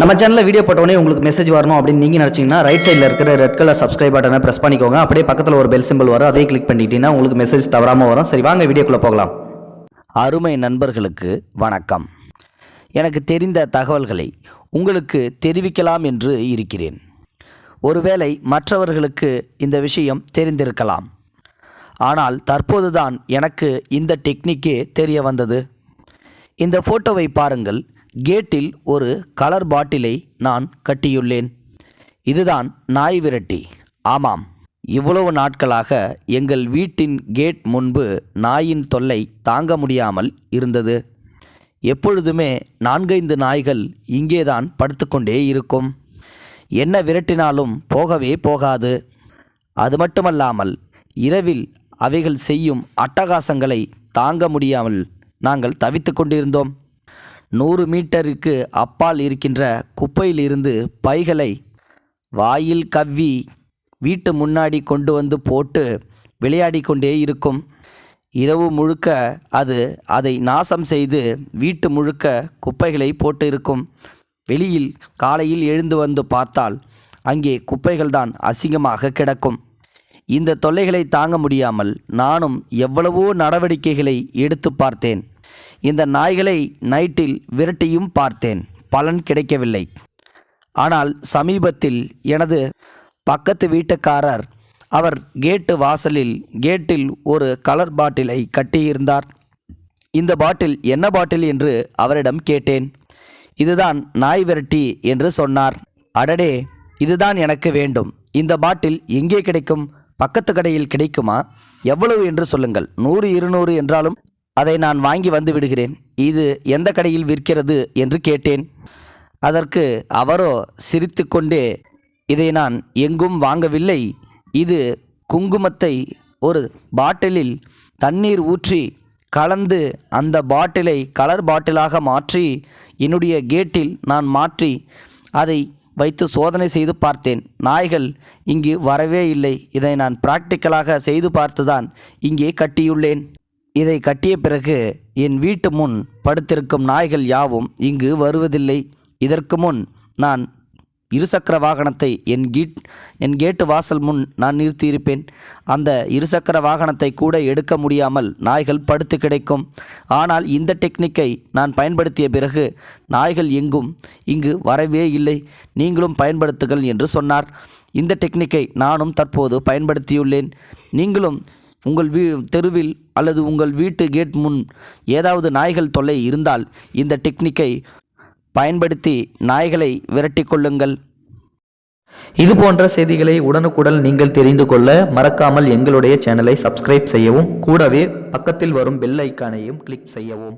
நம்ம சேனலில் வீடியோ போட்டோடனே உங்களுக்கு மெசேஜ் வரணும் அப்படின்னு நீங்கள் நினச்சிங்கன்னா ரைட் சைடில் இருக்கிற ரெட் கலர் சப்ஸ்கிரைப் பட்டனை ப்ரெஸ் பண்ணிக்கோங்க. அப்படியே பக்கத்தில் ஒரு பெல் சிம்பிள் வரும். அதே கிளிக் பண்ணிட்டீங்கன்னா உங்களுக்கு மெசேஜ் தவறாமல் வரும். சரி வாங்க வீடியோக்குள்ளே போகலாம். அருமை நண்பர்களுக்கு வணக்கம். எனக்கு தெரிந்த தகவல்களை உங்களுக்கு தெரிவிக்கலாம் என்று இருக்கிறேன். ஒருவேளை மற்றவர்களுக்கு இந்த விஷயம் தெரிந்திருக்கலாம். ஆனால் தற்போதுதான் எனக்கு இந்த டெக்னிக்கே தெரிய வந்தது. இந்த ஃபோட்டோவை பாருங்கள். கேட்டில் ஒரு கலர் பாட்டிலை நான் கட்டியுள்ளேன். இதுதான் நாய் விரட்டி. ஆமாம் இவ்வளவு நாட்களாக எங்கள் வீட்டின் கேட் முன்பு நாயின் தொல்லை தாங்க முடியாமல் இருந்தது. எப்பொழுதுமே நான்கைந்து நாய்கள் இங்கேதான் படுத்துக்கொண்டே இருக்கும். என்ன விரட்டினாலும் போகவே போகாது. அது மட்டுமல்லாமல் இரவில் அவைகள் செய்யும் அட்டகாசங்களை தாங்க முடியாமல் நாங்கள் தவித்து கொண்டிருந்தோம் நூறு மீட்டருக்கு அப்பால் இருக்கின்ற குப்பையிலிருந்து பைகளை வாயில் கவ்வி வீட்டு முன்னாடி கொண்டு வந்து போட்டு விளையாடி கொண்டே இருக்கும். இரவு முழுக்க அது அதை நாசம் செய்து வீட்டு முழுக்க குப்பைகளை போட்டு இருக்கும். வெளியில் காலையில் எழுந்து வந்து பார்த்தால் அங்கே குப்பைகள்தான் அசிங்கமாக கிடக்கும். இந்த தொல்லைகளை தாங்க முடியாமல் நானும் எவ்வளவோ நடவடிக்கைகளை எடுத்து பார்த்தேன். இந்த நாய்களை நைட்டில் விரட்டியும் பார்த்தேன். பலன் கிடைக்கவில்லை. ஆனால் சமீபத்தில் எனது பக்கத்து வீட்டுக்காரர் அவர் கேட்டு வாசலில் கேட்டில் ஒரு கலர் பாட்டிலை கட்டியிருந்தார். இந்த பாட்டில் என்ன பாட்டில் என்று அவரிடம் கேட்டேன். இதுதான் நாய் விரட்டி என்று சொன்னார். அடடே இதுதான் எனக்கு வேண்டும். இந்த பாட்டில் எங்கே கிடைக்கும்? பக்கத்து கடையில் கிடைக்குமா? எவ்வளவு என்று சொல்லுங்கள். நூறு இருநூறு என்றாலும் அதை நான் வாங்கி வந்து விடுகிறேன். இது எந்த கடையில் விற்கிறது என்று கேட்டேன். அதற்கு அவரோ சிரித்துக்கொண்டே இதை நான் எங்கும் வாங்கவில்லை. இது குங்குமத்தை ஒரு பாட்டிலில் தண்ணீர் ஊற்றி கலந்து அந்த பாட்டிலை கலர் பாட்டிலாக மாற்றி என்னுடைய கேட்டில் நான் மாற்றி அதை வைத்து சோதனை செய்து பார்த்தேன். நாய்கள் இங்கு வரவே இல்லை. இதை நான் பிராக்டிக்கலாக செய்து பார்த்துதான் இங்கே கட்டியுள்ளேன். இதை கட்டிய பிறகு என் வீட்டு முன் படுத்திருக்கும் நாய்கள் யாவும் இங்கு வருவதில்லை. இதற்கு முன் நான் இருசக்கர வாகனத்தை என் கீட் என் கேட்டு வாசல் முன் நான் நிறுத்தியிருப்பேன். அந்த இருசக்கர வாகனத்தை கூட எடுக்க முடியாமல் நாய்கள் படுத்து கிடைக்கும். ஆனால் இந்த டெக்னிக்கை நான் பயன்படுத்திய பிறகு நாய்கள் எங்கும் இங்கு வரவே இல்லை. நீங்களும் பயன்படுத்துங்கள் என்று சொன்னார். இந்த டெக்னிக்கை நானும் தற்போது பயன்படுத்தியுள்ளேன். நீங்களும் உங்கள் வீ தெருவில் அல்லது உங்கள் வீட்டு கேட் முன் ஏதாவது நாய்கள் தொல்லை இருந்தால் இந்த டெக்னிக்கை பயன்படுத்தி நாய்களை விரட்டி கொள்ளுங்கள். இது போன்ற செய்திகளை உடனுக்குடன் நீங்கள் தெரிந்து கொள்ள மறக்காமல் எங்களுடைய சேனலை சப்ஸ்கிரைப் செய்யவும் கூடவே பக்கத்தில் வரும் பெல் ஐக்கானையும் கிளிக் செய்யவும்.